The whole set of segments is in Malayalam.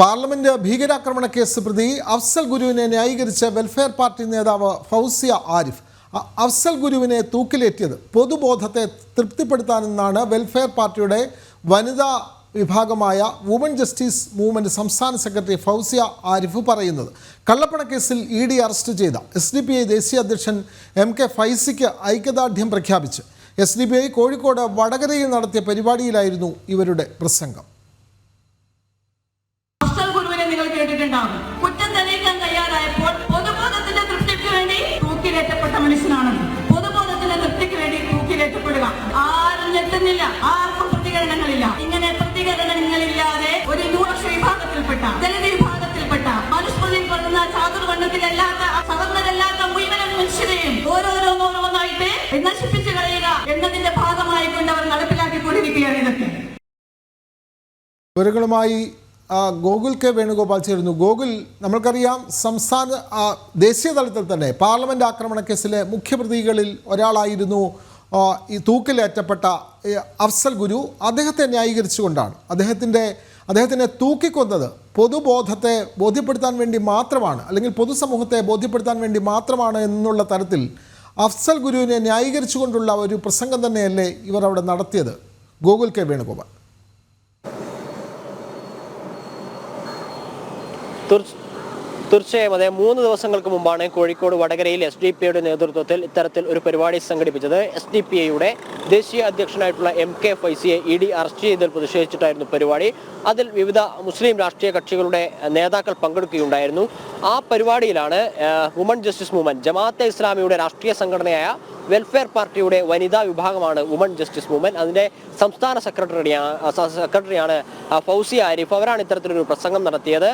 പാർലമെന്റ് ഭീകരാക്രമണ കേസ് പ്രതി അഫ്സൽ ഗുരുവിനെ ന്യായീകരിച്ച വെൽഫെയർ പാർട്ടി നേതാവ് ഫൗസിയ ആരിഫ്. അഫ്സൽ ഗുരുവിനെ തൂക്കിലേറ്റിയത് പൊതുബോധത്തെ തൃപ്തിപ്പെടുത്താനെന്നാണ് വെൽഫെയർ പാർട്ടിയുടെ വനിതാ വിഭാഗമായ വുമൺ ജസ്റ്റിസ് മൂവ്മെന്റ് സംസ്ഥാന സെക്രട്ടറി ഫൗസിയ ആരിഫ് പറയുന്നത്. കള്ളപ്പണക്കേസിൽ ഇ ഡി അറസ്റ്റ് ചെയ്ത എസ് ഡി പി ഐ ദേശീയ അധ്യക്ഷൻ എം കെ ഫൈസിക്ക് ഐക്യദാർഢ്യം പ്രഖ്യാപിച്ച്. S D P I Kozhikode വടകരയിൽ നടത്തിയ പരിപാടിയിലായിരുന്നു ഇവരുടെ പ്രസംഗം. ചാതുർവർണത്തിലല്ലാത്ത സവർണരല്ലാത്ത മുഴുവൻ മനുഷ്യരെയും ഓരോരോന്നോരോന്നായിട്ട് നശിപ്പിച്ചു കളയുക എന്നതിന്റെ ഭാഗമായിക്കൊണ്ട് അവർ നടപ്പിലാക്കിക്കൊണ്ടിരിക്കുകയാണ് ഇതൊക്കെ. വിവരങ്ങളുമായി ഗോകുൽ കെ വേണുഗോപാൽ ചേരുന്നു. ഗോകുൽ നമ്മൾക്കറിയാം സംസ്ഥാന ദേശീയ തലത്തിൽ തന്നെ പാർലമെന്റ് ആക്രമണ കേസിലെ മുഖ്യപ്രതികളിൽ ഒരാളായിരുന്നു ഈ തൂക്കിലേറ്റപ്പെട്ട അഫ്സൽ ഗുരു. അദ്ദേഹത്തെ ന്യായീകരിച്ചുകൊണ്ടാണ്. അദ്ദേഹത്തിന്റെ അദ്ദേഹത്തിനെ തൂക്കിക്കൊന്നത് പൊതുബോധത്തെ ബോധ്യപ്പെടുത്താൻ വേണ്ടി മാത്രമാണ് അല്ലെങ്കിൽ പൊതുസമൂഹത്തെ ബോധ്യപ്പെടുത്താൻ വേണ്ടി മാത്രമാണ് എന്നുള്ള തരത്തിൽ അഫ്സൽ ഗുരുവിനെ ന്യായീകരിച്ചുകൊണ്ടുള്ള ഒരു പ്രസംഗം തന്നെയല്ലേ ഇവർ അവിടെ നടത്തിയത്. ഗോകുൽ കെ വേണുഗോപാൽ. തീർച്ചയായും അതെ മൂന്ന് ദിവസങ്ങൾക്ക് മുമ്പാണ് കോഴിക്കോട് വടകരയിൽ എസ് ഡി പി യുടെ നേതൃത്വത്തിൽ ഇത്തരത്തിൽ ഒരു പരിപാടി സംഘടിപ്പിച്ചത്. എസ് ഡി പി ഐയുടെ ദേശീയ അധ്യക്ഷനായിട്ടുള്ള എം കെ ഫൈസിയെ ഇ ഡി അറസ്റ്റ് ചെയ്തതിൽ പ്രതിഷേധിച്ചിട്ടായിരുന്നു പരിപാടി. അതിൽ വിവിധ മുസ്ലിം രാഷ്ട്രീയ കക്ഷികളുടെ നേതാക്കൾ പങ്കെടുക്കുകയുണ്ടായിരുന്നു. ആ പരിപാടിയിലാണ് വുമൺ ജസ്റ്റിസ് മൂവ്മെന്റ് ജമാഅത്തെ ഇസ്ലാമിയുടെ രാഷ്ട്രീയ സംഘടനയായ വെൽഫെയർ പാർട്ടിയുടെ വനിതാ വിഭാഗമാണ് വുമൺ ജസ്റ്റിസ് മൂവ്മെന്റ്. അതിന്റെ സംസ്ഥാന സെക്രട്ടറിയാണ് സെക്രട്ടറിയാണ് ഫൗസി ഫൗസിയ ആരിഫ്. അവരാണ് ഇത്തരത്തിലൊരു പ്രസംഗം നടത്തിയത്.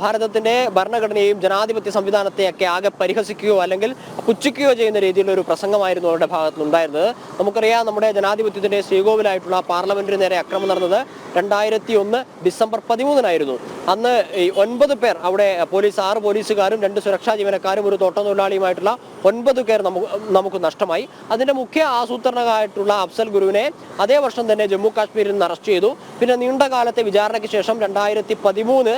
ഭാരതത്തിന്റെ ഭാരതത്തിന്റെ ഭരണഘടനയെയും ജനാധിപത്യ സംവിധാനത്തെയൊക്കെ ആകെ പരിഹസിക്കുകയോ അല്ലെങ്കിൽ പുച്ഛിക്കുകയോ ചെയ്യുന്ന രീതിയിലുള്ള ഒരു പ്രസംഗമായിരുന്നു അവരുടെ ഭാഗത്ത് നിന്നുണ്ടായിരുന്നത് നമുക്കറിയാം നമ്മുടെ ജനാധിപത്യത്തിന്റെ ശ്രീകോവിലായിട്ടുള്ള പാർലമെന്റിന് നേരെ അക്രമം നടന്നത് രണ്ടായിരത്തി ഒന്ന് ഡിസംബർ പതിമൂന്നിനായിരുന്നു. അന്ന് ഈ ഒൻപത് പേർ അവിടെ പോലീസ് ആറ് പോലീസുകാരും രണ്ട് സുരക്ഷാ ജീവനക്കാരും ഒരു തോട്ടം തൊഴിലാളിയുമായിട്ടുള്ള ഒൻപത് പേർ നമുക്ക് നമുക്ക് നഷ്ടമായി. അതിന്റെ മുഖ്യ ആസൂത്രണകായിട്ടുള്ള അഫ്സൽ ഗുരുവിനെ അതേ വർഷം തന്നെ ജമ്മു കാശ്മീരിൽ നിന്ന് അറസ്റ്റ് ചെയ്തു. പിന്നെ നീണ്ട കാലത്തെ വിചാരണയ്ക്ക് ശേഷം രണ്ടായിരത്തി പതിമൂന്ന്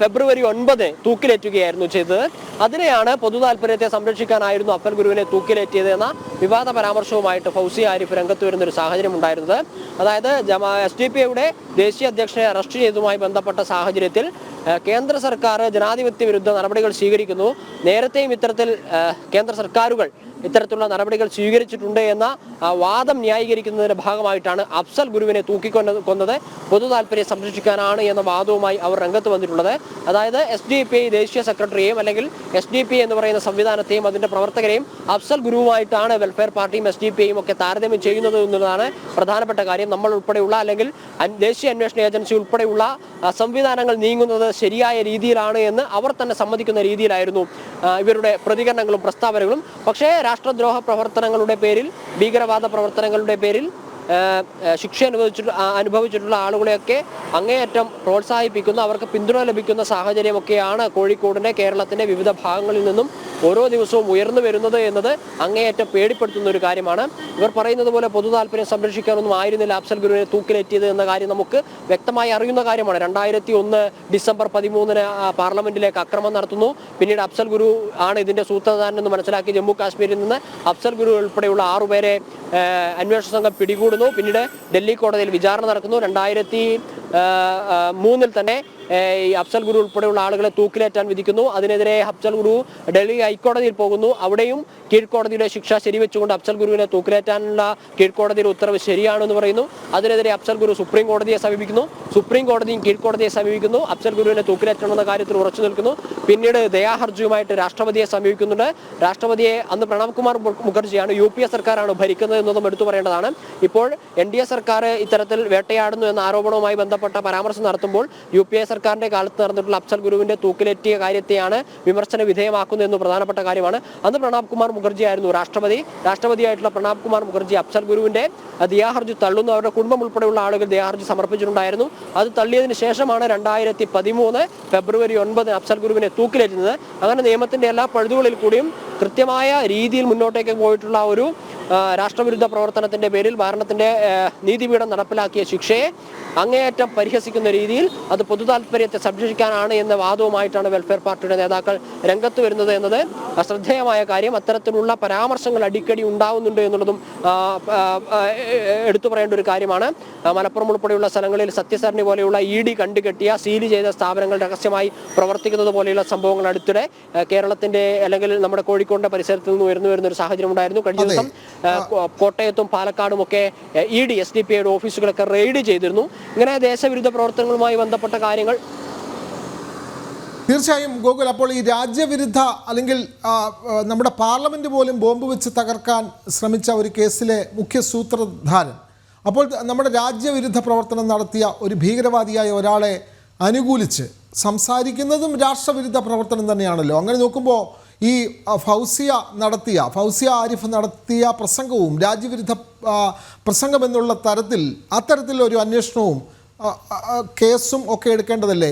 ഫെബ്രുവരി ഒൻപത് തൂക്കിലേറ്റുകയായിരുന്നു ചെയ്തത്. അതിനെയാണ് പൊതു താല്പര്യത്തെ സംരക്ഷിക്കാനായിരുന്നു അപ്പൻ ഗുരുവിനെ തൂക്കിലേറ്റിയത് എന്ന വിവാദ പരാമർശവുമായിട്ട് ഫൗസി ആരിഫ് രംഗത്ത് വരുന്ന ഒരു സാഹചര്യം ഉണ്ടായിരുന്നത്. അതായത് എസ് ഡി പി ദേശീയ അധ്യക്ഷനെ അറസ്റ്റ് ചെയ്തതുമായി ബന്ധപ്പെട്ട സാഹചര്യത്തിൽ കേന്ദ്ര സർക്കാർ ജനാധിപത്യ വിരുദ്ധ നടപടികൾ സ്വീകരിക്കുന്നു. നേരത്തെയും ഇത്തരത്തിൽ കേന്ദ്ര സർക്കാരുകൾ ഇത്തരത്തിലുള്ള നടപടികൾ സ്വീകരിച്ചിട്ടുണ്ട് എന്ന വാദം ന്യായീകരിക്കുന്നതിന്റെ ഭാഗമായിട്ടാണ് അഫ്സൽ ഗുരുവിനെ തൂക്കിക്കൊണ്ട് കൊന്നത്. പൊതു താല്പര്യം സംരക്ഷിക്കാനാണ് എന്ന വാദവുമായി അവർ രംഗത്ത് വന്നിട്ടുള്ളത്. അതായത് എസ് ഡി പി ഐ ദേശീയ സെക്രട്ടറിയെയും അല്ലെങ്കിൽ എസ് ഡി പി എന്ന് പറയുന്ന സംവിധാനത്തെയും അതിന്റെ പ്രവർത്തകരെയും അഫ്സൽ ഗുരുവുമായിട്ടാണ് വെൽഫെയർ പാർട്ടിയും എസ് ഡി പി ഐയും ഒക്കെ താരതമ്യം ചെയ്യുന്നത് എന്നുള്ളതാണ് പ്രധാനപ്പെട്ട കാര്യം. നമ്മൾ ഉൾപ്പെടെയുള്ള അല്ലെങ്കിൽ ദേശീയ അന്വേഷണ ഏജൻസി ഉൾപ്പെടെയുള്ള സംവിധാനങ്ങൾ നീങ്ങുന്നത് ശരിയായ രീതിയിലാണ് എന്ന് അവർ തന്നെ സമ്മതിക്കുന്ന രീതിയിലായിരുന്നു ഇവരുടെ പ്രതികരണങ്ങളും പ്രസ്താവനകളും. പക്ഷേ രാഷ്ട്രദ്രോഹ പ്രവർത്തനങ്ങളുടെ പേരിൽ ഭീകരവാദ പ്രവർത്തനങ്ങളുടെ പേരിൽ ശിക്ഷ അനുഭവിച്ചിട്ട് അനുഭവിച്ചിട്ടുള്ള ആളുകളെയൊക്കെ അങ്ങേയറ്റം പ്രോത്സാഹിപ്പിക്കുന്ന അവർക്ക് പിന്തുണ ലഭിക്കുന്ന സാഹചര്യമൊക്കെയാണ് കോഴിക്കോടിന്റെ കേരളത്തിന്റെ വിവിധ ഭാഗങ്ങളിൽ നിന്നും ഓരോ ദിവസവും ഉയർന്നു വരുന്നത് എന്നത് അങ്ങേയറ്റം പേടിപ്പെടുത്തുന്ന ഒരു കാര്യമാണ്. ഇവർ പറയുന്നത് പോലെ പൊതു താല്പര്യം സംരക്ഷിക്കാനൊന്നും ആയിരുന്നില്ല അഫ്സൽ ഗുരുവിനെ തൂക്കിലേറ്റിയത് എന്ന കാര്യം നമുക്ക് വ്യക്തമായി അറിയുന്ന കാര്യമാണ്. രണ്ടായിരത്തി ഒന്ന് ഡിസംബർ പതിമൂന്നിന് പാർലമെന്റിലേക്ക് അക്രമം നടത്തുന്നു. പിന്നീട് അഫ്സൽ ഗുരു ആണ് ഇതിന്റെ സൂത്രധാരൻ എന്ന് മനസ്സിലാക്കി ജമ്മു കാശ്മീരിൽ നിന്ന് അഫ്സൽ ഗുരു ഉൾപ്പെടെയുള്ള ആറുപേരെ അന്വേഷണ സംഘം പിടികൂടുന്നു. പിന്നീട് ഡൽഹി കോടതിയിൽ വിചാരണ നടക്കുന്നു. രണ്ടായിരത്തി മൂന്നിൽ തന്നെ ഈ അഫ്സൽ ഗുരു ഉൾപ്പെടെയുള്ള ആളുകളെ തൂക്കിലേറ്റാൻ വിധിക്കുന്നു. അതിനെതിരെ അഫ്സൽ ഗുരു ഡൽഹി ഹൈക്കോടതിയിൽ പോകുന്നു. അവിടെയും കീഴ്ക്കോടതിയുടെ ശിക്ഷ ശരിവെച്ചുകൊണ്ട് അഫ്സൽ ഗുരുവിനെ തൂക്കിലേറ്റാനുള്ള കീഴ്ക്കോടതിയുടെ ഉത്തരവ് ശരിയാണെന്ന് പറയുന്നു. അതിനെതിരെ അഫ്സൽ ഗുരു സുപ്രീം കോടതിയെ സമീപിക്കുന്നു. സുപ്രീം കോടതിയും കീഴ്ക്കോടതിയെ സമീപിക്കുന്നു. അഫ്സൽ ഗുരുവിനെ തൂക്കിലേറ്റണമെന്ന കാര്യത്തിൽ ഉറച്ചു നിൽക്കുന്നു. പിന്നീട് ദയാഹർജിയുമായിട്ട് രാഷ്ട്രപതിയെ സമീപിക്കുന്നുണ്ട്. രാഷ്ട്രപതിയെ അന്ന് പ്രണബ് കുമാർ മുഖർജിയാണ് യു പി എ സർക്കാരാണ് ഭരിക്കുന്നത് എന്നതും എടുത്തു പറയേണ്ടതാണ്. ഇപ്പോൾ എൻ ഡി എ സർക്കാർ ഇത്തരത്തിൽ വേട്ടയാടുന്നു എന്ന ആരോപണവുമായി ബന്ധപ്പെട്ട പരാമർശം നടത്തുമ്പോൾ യു പി എ സർക്കാരിന്റെ കാലത്ത് നടന്നിട്ടുള്ള അഫ്സൽ ഗുരുവിന്റെ തൂക്കിലേറ്റിയ കാര്യത്തെയാണ് വിമർശന വിധേയമാക്കുന്നത് എന്ന് പ്രധാനപ്പെട്ട കാര്യമാണ്. അന്ന് പ്രണാബ് കുമാർ മുഖർജി ആയിരുന്നു രാഷ്ട്രപതി. രാഷ്ട്രപതിയായിട്ടുള്ള പ്രണാബ് കുമാർ മുഖർജി അഫ്സൽ ഗുരുവിന്റെ ദയാഹർജി തള്ളുന്നു. അവരുടെ കുടുംബം ഉൾപ്പെടെയുള്ള ആളുകൾ ദയാഹർജി സമർപ്പിച്ചിട്ടുണ്ടായിരുന്നു. അത് തള്ളിയതിന് ശേഷമാണ് രണ്ടായിരത്തി പതിമൂന്ന് ഫെബ്രുവരി ഒൻപത് അഫ്സൽ ഗുരുവിനെ തൂക്കിലേറ്റുന്നത്. അങ്ങനെ നിയമത്തിന്റെ എല്ലാ പഴുതുകളിൽ കൂടിയും കൃത്യമായ രീതിയിൽ മുന്നോട്ടേക്ക് പോയിട്ടുള്ള ഒരു രാഷ്ട്രവിരുദ്ധ പ്രവർത്തനത്തിന്റെ പേരിൽ ഭരണത്തിന്റെ നീതിപീഠം നടപ്പിലാക്കിയ ശിക്ഷയെ അങ്ങേയറ്റം പരിഹസിക്കുന്ന രീതിയിൽ അത് പൊതു താല്പര്യത്തെ സംരക്ഷിക്കാനാണ് എന്ന വാദവുമായിട്ടാണ് വെൽഫെയർ പാർട്ടിയുടെ നേതാക്കൾ രംഗത്ത് വരുന്നത് എന്നത് ശ്രദ്ധേയമായ കാര്യം. അത്തരത്തിലുള്ള പരാമർശങ്ങൾ അടിക്കടി ഉണ്ടാവുന്നുണ്ട് എന്നുള്ളതും എടുത്തു പറയേണ്ട ഒരു കാര്യമാണ്. മലപ്പുറം ഉൾപ്പെടെയുള്ള സ്ഥലങ്ങളിൽ സത്യസരണി പോലെയുള്ള ഇ ഡി കണ്ടുകെട്ടിയ സീൽ ചെയ്ത സ്ഥാപനങ്ങൾ രഹസ്യമായി പ്രവർത്തിക്കുന്നത് പോലെയുള്ള സംഭവങ്ങൾ അടുത്തിടെ കേരളത്തിന്റെ അല്ലെങ്കിൽ നമ്മുടെ കോഴിക്കോടിന്റെ പരിസരത്ത് നിന്ന് ഉയർന്നു വരുന്ന ഒരു സാഹചര്യം ഉണ്ടായിരുന്നു. കഴിഞ്ഞ ദിവസം കോട്ടയത്തും പാലക്കാടും ഒക്കെ E D S D P ഐയുടെ ഓഫീസുകളൊക്കെ റെയ്ഡ് ചെയ്തിരുന്നു. ഇങ്ങനെ ദേശവിരുദ്ധ പ്രവർത്തനങ്ങളുമായി ബന്ധപ്പെട്ട കാര്യങ്ങൾ. തീർച്ചയായും ഗോകുൽ അപ്പോൾ ഈ രാജ്യവിരുദ്ധ അല്ലെങ്കിൽ നമ്മുടെ പാർലമെന്റ് പോലും ബോംബ് വെച്ച് തകർക്കാൻ ശ്രമിച്ച ഒരു കേസിലെ മുഖ്യ സൂത്രധാരൻ. അപ്പോൾ നമ്മുടെ രാജ്യവിരുദ്ധ പ്രവർത്തനം നടത്തിയ ഒരു ഭീകരവാദിയായ ഒരാളെ അനുകൂലിച്ച് സംസാരിക്കുന്നതും രാഷ്ട്രവിരുദ്ധ പ്രവർത്തനം തന്നെയാണല്ലോ. അങ്ങനെ നോക്കുമ്പോൾ ഈ ഫൗസിയ നടത്തിയ ഫൗസിയ ആരിഫ് നടത്തിയ പ്രസംഗവും രാജ്യവിരുദ്ധ പ്രസംഗം എന്നുള്ള തരത്തിൽ അത്തരത്തിലൊരു അന്വേഷണവും കേസും ഒക്കെ എടുക്കേണ്ടതല്ലേ?